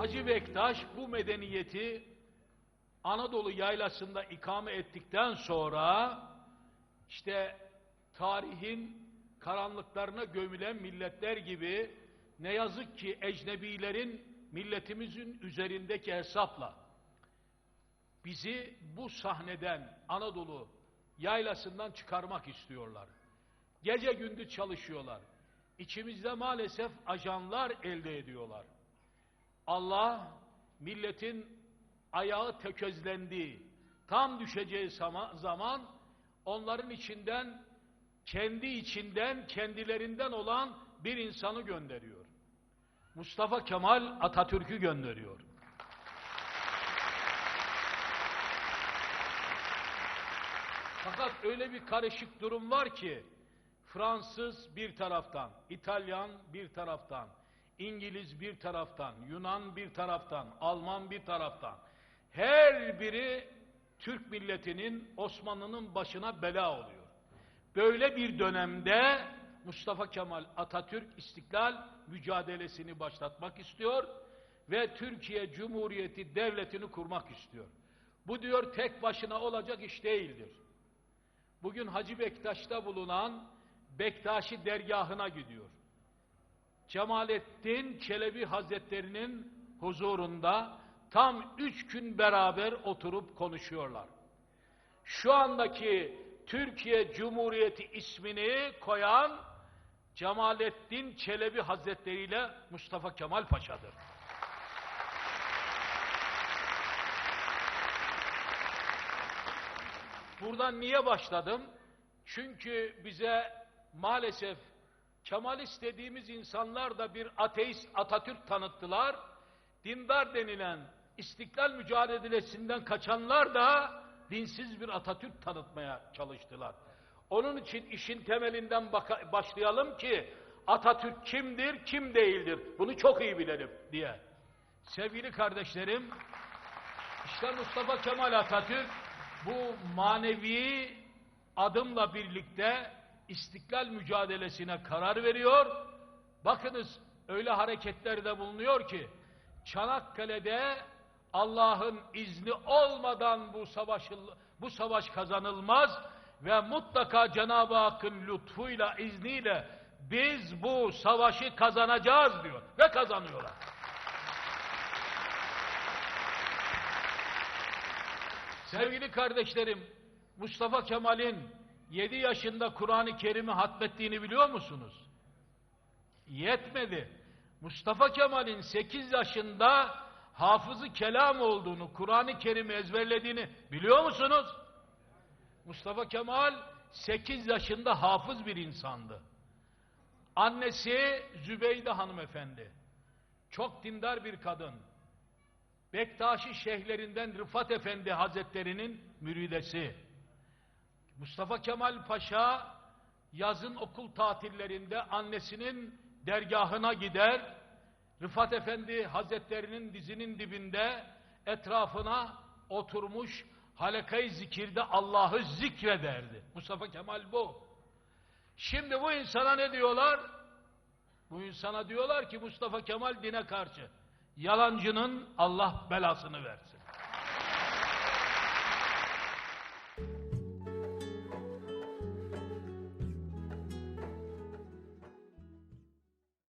Hacı Bektaş bu medeniyeti Anadolu yaylasında ikame ettikten sonra işte tarihin karanlıklarına gömülen milletler gibi ne yazık ki ecnebilerin milletimizin üzerindeki hesapla bizi bu sahneden Anadolu yaylasından çıkarmak istiyorlar. Gece gündüz çalışıyorlar. İçimizde maalesef ajanlar elde ediyorlar. Allah milletin ayağı tökezlendiği, tam düşeceği zaman onların içinden, kendi içinden, kendilerinden olan bir insanı gönderiyor. Mustafa Kemal Atatürk'ü gönderiyor. Fakat öyle bir karışık durum var ki, Fransız bir taraftan, İtalyan bir taraftan, İngiliz bir taraftan, Yunan bir taraftan, Alman bir taraftan. Her biri Türk milletinin, Osmanlı'nın başına bela oluyor. Böyle bir dönemde Mustafa Kemal Atatürk istiklal mücadelesini başlatmak istiyor ve Türkiye Cumhuriyeti devletini kurmak istiyor. Bu diyor tek başına olacak iş değildir. Bugün Hacı Bektaş'ta bulunan Bektaşi dergahına gidiyor. Cemalettin Çelebi Hazretleri'nin huzurunda tam üç gün beraber oturup konuşuyorlar. Şu andaki Türkiye Cumhuriyeti ismini koyan Cemalettin Çelebi Hazretleri ile Mustafa Kemal Paşa'dır. Buradan niye başladım? Çünkü bize maalesef Kemalist dediğimiz insanlar da bir ateist Atatürk tanıttılar. Dindar denilen istiklal mücadelesinden kaçanlar da dinsiz bir Atatürk tanıtmaya çalıştılar. Onun için işin temelinden başlayalım ki Atatürk kimdir, kim değildir bunu çok iyi bilelim diye. Sevgili kardeşlerim, işte Mustafa Kemal Atatürk bu manevi adımla birlikte istiklal mücadelesine karar veriyor. Bakınız öyle hareketlerde bulunuyor ki Çanakkale'de Allah'ın izni olmadan bu savaş bu savaş kazanılmaz ve mutlaka Cenab-ı Hakk'ın lütfuyla izniyle biz bu savaşı kazanacağız diyor ve kazanıyorlar. Sevgili kardeşlerim, Mustafa Kemal'in 7 yaşında Kur'an-ı Kerim'i hatmettiğini biliyor musunuz? Yetmedi. Mustafa Kemal'in 8 yaşında hafızı kelam olduğunu, Kur'an-ı Kerim'i ezberlediğini biliyor musunuz? Mustafa Kemal 8 yaşında hafız bir insandı. Annesi Zübeyde hanımefendi. Çok dindar bir kadın. Bektaşi şeyhlerinden Rıfat Efendi Hazretleri'nin müridesi. Mustafa Kemal Paşa yazın okul tatillerinde annesinin dergahına gider, Rıfat Efendi Hazretlerinin dizinin dibinde etrafına oturmuş halakayı zikirde Allah'ı zikrederdi. Mustafa Kemal bu. Şimdi bu insana ne diyorlar? Bu insana diyorlar ki Mustafa Kemal dine karşı. Yalancının Allah belasını versin.